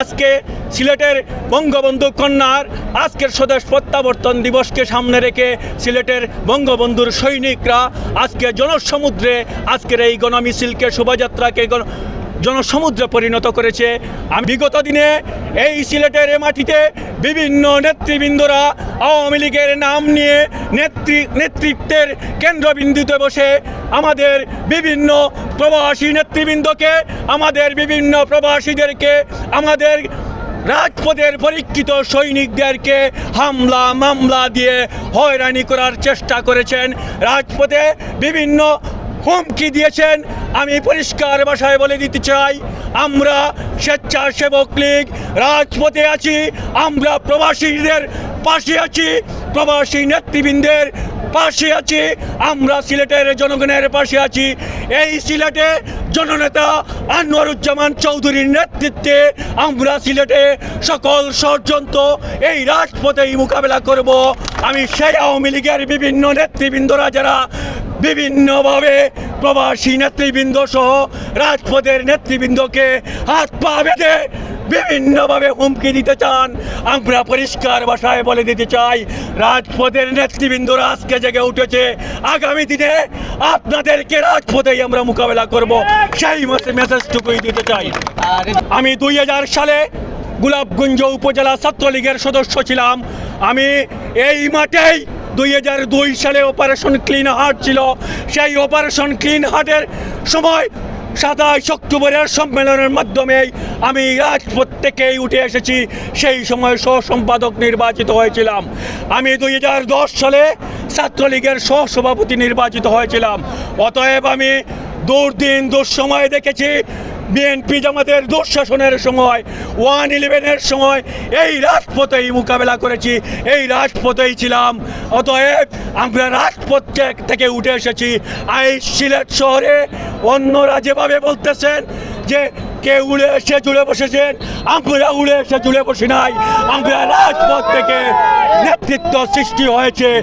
আজকে সিলেটের বঙ্গবন্ধু কন্যার আজকের স্বদেশ প্রত্যাবর্তন দিবসকে সামনে রেখে সিলেটের বঙ্গবন্ধুর সৈনিকরা আজকে জনসমুদ্রে আজকের এই গণমিছিলকে শোভাযাত্রাকে জনসমুদ্রে পরিণত করেছে। আমি বিগত দিনে এই সিলেটের মাটিতে বিভিন্ন নেতৃবৃন্দরা আওয়ামী লীগের নাম নিয়ে নেতৃ নেতৃত্বের কেন্দ্রবিন্দুতে বসে আমাদের বিভিন্ন প্রবাসী নেতৃবৃন্দকে, আমাদের বিভিন্ন প্রবাসীদেরকে, আমাদের রাজপথের পরীক্ষিত সৈনিকদেরকে হামলা, মামলা দিয়ে হয়রানি করার চেষ্টা করেছেন। রাজপথে বিভিন্ন হুমকি দিয়েছেন। আমি পরিষ্কার ভাষায় বলে দিতে চাই, আমরা স্বেচ্ছাসেবক লীগ রাজপথে আছি, আমরা প্রবাসীদের পাশে আছি, প্রবাসী নেতৃবৃন্দের পাশে আছি, আমরা সিলেটের জনগণের পাশে আছি। এই সিলেটে জননেতা আনোয়ারুজ্জামান চৌধুরীর নেতৃত্বে আমরা সিলেটে সকল ষড়যন্ত্র এই রাজপথেই মোকাবেলা করব। আমি সেই আওয়ামী লীগের বিভিন্ন নেতৃবৃন্দরা, যারা বিভিন্নভাবে প্রবাসী নেতৃবৃন্দ সহ রাজপথের নেতৃবৃন্দকে হাত পা বেঁধে বিভিন্নভাবে হুমকি দিতে চান। আমরা পরিষ্কার ভাষায় বলে দিতে চাই, রাজপথের নেতৃবৃন্দরা আজকে জেগে উঠেছে। আগামী দিনে আপনাদেরকে রাজপথেই আমরা মোকাবেলা করব। সেই মেসেজটুকুই দিতে চাই। আমি দুই হাজার সালে গোলাপগঞ্জ উপজেলা ছাত্রলীগের সদস্য ছিলাম। আমি এই মাঠেই দুই হাজার দুই সালে অপারেশন ক্লিন হার্ট ছিল। সেই অপারেশন ক্লিন হার্টের সময় সাতাইশ অক্টোবরের সম্মেলনের মাধ্যমে আমি আজ প্রত্যেকেই উঠে এসেছি। সেই সময় সহসম্পাদক নির্বাচিত হয়েছিলাম। আমি দুই হাজার দশ সালে ছাত্রলীগের সহসভাপতি নির্বাচিত হয়েছিলাম। অতএব আমি দুর্দিন দুঃসময় দেখেছি। বিএনপি জামাতের দুঃশাসনের সময়, ওয়ান ইলেভেনের সময়, এই রাজপথেই মোকাবেলা করেছি, এই রাজপথেই ছিলাম। অতএব আমরা রাজপথ থেকে- উঠে এসেছি। এই সিলেট শহরে অন্যরা যেভাবে বলতেছেন যে, কে উড়ে এসে জুড়ে বসেছেন, আমরা উড়ে এসে জুড়ে বসে নাই। আমরা রাজপথ থেকে নেতৃত্ব সৃষ্টি হয়েছে।